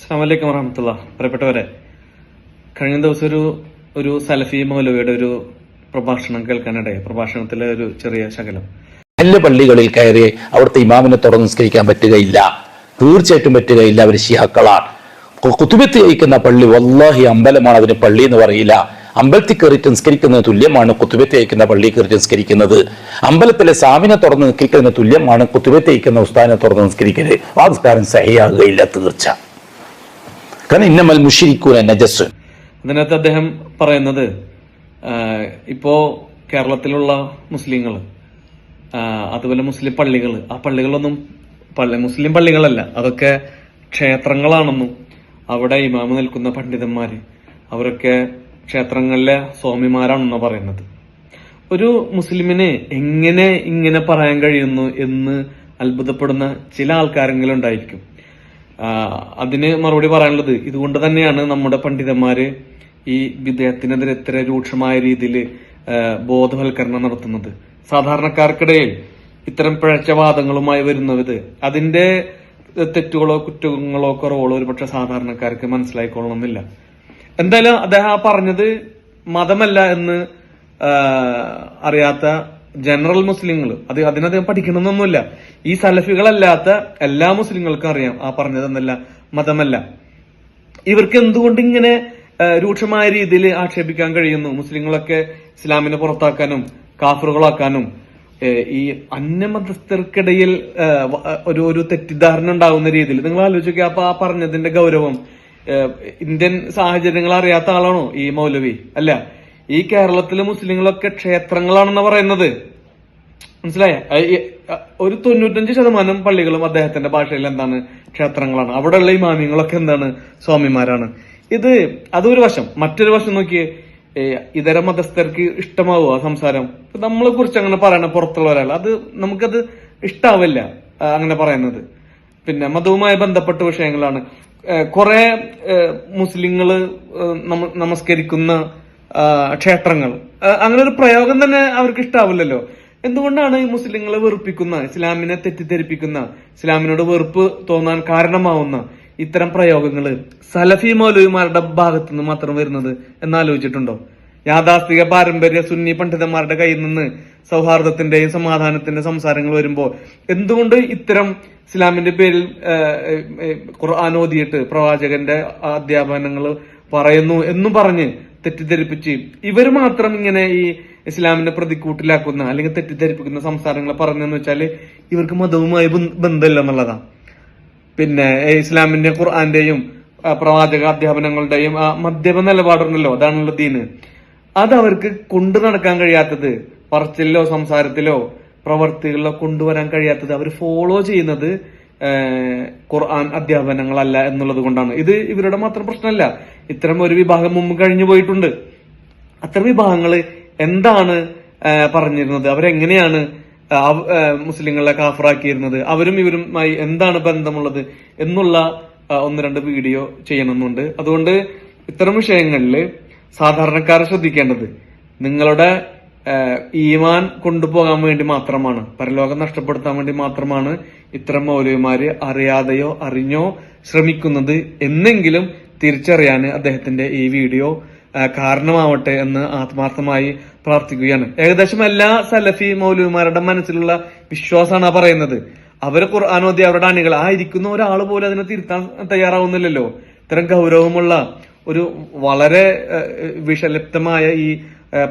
അസ്സാമലൈക്കും വറഹമത്തുള്ള. പ്രിയപ്പെട്ടവരെ കഴിഞ്ഞ ദിവസം ഒരു ഒരു സലഫി മൗലവിയുടെ ഒരു പ്രഭാഷണം കേൾക്കാനിടയായി. പ്രഭാഷണത്തിലെ ഒരു ചെറിയ ശകലം. നല്ല പള്ളികളിൽ കയറി അവിടുത്തെ ഇമാമിനെ തുറന്ന് നിസ്കരിക്കാൻ പറ്റുകയില്ല. തീർച്ചയായിട്ടും പറ്റുകയില്ല അവർ ഷിഹക്കളാണ് കുത്തുബത്ത് ജയിക്കുന്ന പള്ളി വല്ലാഹി അമ്പലമാണ് അതിന് പള്ളി എന്ന് പറയില്ല. അമ്പലത്തിൽ കയറിയിട്ട് നിസ്കരിക്കുന്നത് തുല്യമാണ് കുത്തുബത്ത് അയക്കുന്ന പള്ളി കയറിയിട്ട് നിസ്കരിക്കുന്നത്. അമ്പലത്തിലെ സാമിനെ തുറന്ന് നിസ്കരിക്കുന്നതിന് തുല്യമാണ് കുത്തുബത്ത് അയക്കുന്ന ഉസ്താനെ തുറന്ന് നിസ്കരിക്കരുത് ആ നിസ്കാരം സഹിയാകുകയില്ല തീർച്ച കാരണം ഇന്നമൽ നജസ്. അതിനകത്ത് അദ്ദേഹം പറയുന്നത് ഇപ്പോ കേരളത്തിലുള്ള മുസ്ലിങ്ങൾ അതുപോലെ മുസ്ലിം പള്ളികൾ ആ പള്ളികളൊന്നും പള്ളി മുസ്ലിം പള്ളികളല്ല അതൊക്കെ ക്ഷേത്രങ്ങളാണെന്നും അവിടെ ഇമാമ് നിൽക്കുന്ന പണ്ഡിതന്മാര് അവരൊക്കെ ക്ഷേത്രങ്ങളിലെ സ്വാമിമാരാണെന്നാണ് പറയുന്നത്. ഒരു മുസ്ലിമിനെ എങ്ങനെ ഇങ്ങനെ പറയാൻ കഴിയുന്നു എന്ന് അത്ഭുതപ്പെടുന്ന ചില ആൾക്കാരെങ്കിലും ഉണ്ടായിരിക്കും. അതിന് മറുപടി പറയാനുള്ളത് ഇതുകൊണ്ട് തന്നെയാണ് നമ്മുടെ പണ്ഡിതന്മാര് ഈ വിദേഹത്തിനെതിരെ ഇത്ര രൂക്ഷമായ രീതിയിൽ ബോധവൽക്കരണം നടത്തുന്നത്. സാധാരണക്കാർക്കിടയിൽ ഇത്തരം പിഴച്ച വാദങ്ങളുമായി വരുന്നത് അതിന്റെ തെറ്റുകളോ കുറ്റങ്ങളോ കുറവുകളോ ഒരുപക്ഷെ സാധാരണക്കാർക്ക് മനസ്സിലായിക്കൊള്ളണമെന്നില്ല. എന്തായാലും അദ്ദേഹം പറഞ്ഞത് മതമല്ല എന്ന് അറിയാത്ത ജനറൽ മുസ്ലിങ്ങൾ അത് അതിനദ്ദേഹം പഠിക്കണമെന്നൊന്നുമില്ല ഈ സലഫികളല്ലാത്ത എല്ലാ മുസ്ലിങ്ങൾക്കും അറിയാം ആ പറഞ്ഞത് എന്നല്ല മതമല്ല. ഇവർക്ക് എന്തുകൊണ്ട് ഇങ്ങനെ രൂക്ഷമായ രീതിയിൽ ആക്ഷേപിക്കാൻ കഴിയുന്നു? മുസ്ലിങ്ങളൊക്കെ ഇസ്ലാമിനെ പുറത്താക്കാനും കാഫറുകളാക്കാനും. ഈ അന്യമതസ്ഥർക്കിടയിൽ ഒരു ഒരു തെറ്റിദ്ധാരണ ഉണ്ടാകുന്ന രീതിയിൽ. നിങ്ങൾ ആലോചിക്കുക അപ്പൊ ആ പറഞ്ഞതിന്റെ ഗൗരവം ഇന്ത്യൻ സാഹചര്യങ്ങൾ അറിയാത്ത ആളാണോ ഈ മൗലവി? അല്ല. ഈ കേരളത്തിലെ മുസ്ലിങ്ങളൊക്കെ ക്ഷേത്രങ്ങളാണെന്ന് പറയുന്നത്. മനസ്സിലായ? ഒരു തൊണ്ണൂറ്റഞ്ച് ശതമാനം പള്ളികളും അദ്ദേഹത്തിന്റെ ഭാഷയിൽ എന്താണ്? ക്ഷേത്രങ്ങളാണ്. അവിടെയുള്ള ഇമാമിങ്ങളൊക്കെ എന്താണ്? സ്വാമിമാരാണ്. ഇത് അതൊരു വശം. മറ്റൊരു വശം നോക്കിയേ ഇതര മതസ്ഥർക്ക് ഇഷ്ടമാവുക സംസാരം? നമ്മളെ കുറിച്ച് അങ്ങനെ പറയണ പുറത്തുള്ള ഒരാൾ അത് നമുക്കത് ഇഷ്ടാവില്ല അങ്ങനെ പറയുന്നത്. പിന്നെ മതവുമായി ബന്ധപ്പെട്ട വിഷയങ്ങളാണ്. കുറെ മുസ്ലിങ്ങൾ നമസ്കരിക്കുന്ന ക്ഷേത്രങ്ങൾ. അങ്ങനെ ഒരു പ്രയോഗം തന്നെ അവർക്ക് ഇഷ്ടാവില്ലല്ലോ. എന്തുകൊണ്ടാണ് ഈ മുസ്ലിങ്ങളെ വെറുപ്പിക്കുന്ന ഇസ്ലാമിനെ തെറ്റിദ്ധരിപ്പിക്കുന്ന ഇസ്ലാമിനോട് വെറുപ്പ് തോന്നാൻ കാരണമാവുന്ന ഇത്തരം പ്രയോഗങ്ങൾ സലഫി മൗലവിമാരുടെ ഭാഗത്തു നിന്ന് മാത്രം വരുന്നത് എന്നാലോചിച്ചിട്ടുണ്ടോ? യാഥാസ്ഥിക പാരമ്പര്യ സുന്നി പണ്ഡിതന്മാരുടെ കയ്യിൽ നിന്ന് സൗഹാർദ്ദത്തിന്റെയും സമാധാനത്തിന്റെ സംസാരങ്ങൾ വരുമ്പോൾ എന്തുകൊണ്ട് ഇത്തരം ഇസ്ലാമിന്റെ പേരിൽ ഓതിയിട്ട് പ്രവാചകന്റെ അധ്യാപനങ്ങൾ പറയുന്നു എന്നും പറഞ്ഞ് തെറ്റിദ്ധരിപ്പിച്ച് ഇവർ മാത്രം ഇങ്ങനെ ഈ ഇസ്ലാമിനെ പ്രതിക്കൂട്ടിലാക്കുന്ന അല്ലെങ്കിൽ തെറ്റിദ്ധരിപ്പിക്കുന്ന സംസാരങ്ങൾ പറഞ്ഞെന്ന് വെച്ചാൽ ഇവർക്ക് മതവുമായി ബന്ധ- ബന്ധമില്ല എന്നുള്ളതാണ് പിന്നെ ഇസ്ലാമിന്റെ ഖുർആന്റെയും പ്രവാചക അധ്യാപനങ്ങളുടെയും ആ മദ്യപ നിലപാടുണ്ടല്ലോ അതാണുള്ള ദീന്. അത് അവർക്ക് കൊണ്ടു നടക്കാൻ കഴിയാത്തത് പറച്ചിലോ സംസാരത്തിലോ പ്രവർത്തികളിലോ കൊണ്ടുവരാൻ കഴിയാത്തത് അവർ ഫോളോ ചെയ്യുന്നത് ഖുർആൻ അധ്യാപനങ്ങളല്ല എന്നുള്ളത് കൊണ്ടാണ്. ഇത് ഇവരുടെ മാത്രം പ്രശ്നമല്ല. ഇത്തരം ഒരു വിഭാഗം മുമ്പ് കഴിഞ്ഞു പോയിട്ടുണ്ട്. അത്തരം വിഭാഗങ്ങൾ എന്താണ് പറഞ്ഞിരുന്നത്? അവരെങ്ങനെയാണ് മുസ്ലിങ്ങളെ കാഫറാക്കിയിരുന്നത്? അവരും ഇവരുമായി എന്താണ് ബന്ധമുള്ളത് എന്നുള്ള ഒന്ന് രണ്ട് വീഡിയോ ചെയ്യണമെന്നുണ്ട്. അതുകൊണ്ട് ഇത്തരം വിഷയങ്ങളിൽ സാധാരണക്കാരെ ശ്രദ്ധിക്കേണ്ടത് നിങ്ങളുടെ ഈമാൻ കൊണ്ടുപോകാൻ വേണ്ടി മാത്രമാണ്. പരലോകം നഷ്ടപ്പെടുത്താൻ വേണ്ടി മാത്രമാണ് ഇത്തരം മൗലവിമാര് അറിയാതെയോ അറിഞ്ഞോ ശ്രമിക്കുന്നത് എന്നെങ്കിലും തിരിച്ചറിയാൻ അദ്ദേഹത്തിന്റെ ഈ വീഡിയോ കാരണമാവട്ടെ എന്ന് ആത്മാർത്ഥമായി പ്രാർത്ഥിക്കുകയാണ്. ഏകദേശം എല്ലാ സലഫി മൗലവിമാരുടെ മനസ്സിലുള്ള വിശ്വാസമാണ് പറയുന്നത്. അവരെ ഖുർആാനോദി അവരുടെ അണികൾ. ആ ഇരിക്കുന്ന ഒരാൾ പോലും അതിനെ തിരുത്താൻ തയ്യാറാവുന്നില്ലല്ലോ. ഇത്തരം ഗൗരവമുള്ള ഒരു വളരെ വിഷലിപ്തമായ ഈ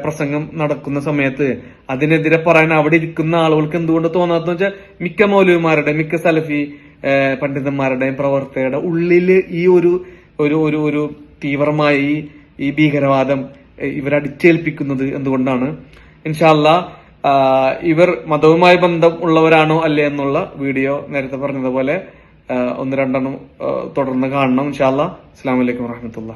പ്രസംഗം നടക്കുന്ന സമയത്ത്. അതിനെതിരെ പറയാൻ അവിടെ ഇരിക്കുന്ന ആളുകൾക്ക് എന്തുകൊണ്ട് തോന്നാത്തെന്ന് വെച്ചാൽ മിക്ക മൗലവിമാരുടെ മിക്ക സലഫി പണ്ഡിതന്മാരുടെയും പ്രവർത്തകരുടെ ഉള്ളിൽ ഈ ഒരു ഒരു ഒരു ഒരു തീവ്രമായി ഈ ഭീകരവാദം ഇവരടിച്ചേൽപ്പിക്കുന്നത് എന്തുകൊണ്ടാണ്? ഇൻഷാല്ല ഇവർ മതവുമായി ബന്ധം ഉള്ളവരാണോ അല്ലേ എന്നുള്ള വീഡിയോ നേരത്തെ പറഞ്ഞതുപോലെ ഒന്ന് രണ്ടെണ്ണം തുടർന്ന് കാണണം ഇൻഷാല്ല. അസ്സാം വലൈക്കും വാഹമത്തുള്ള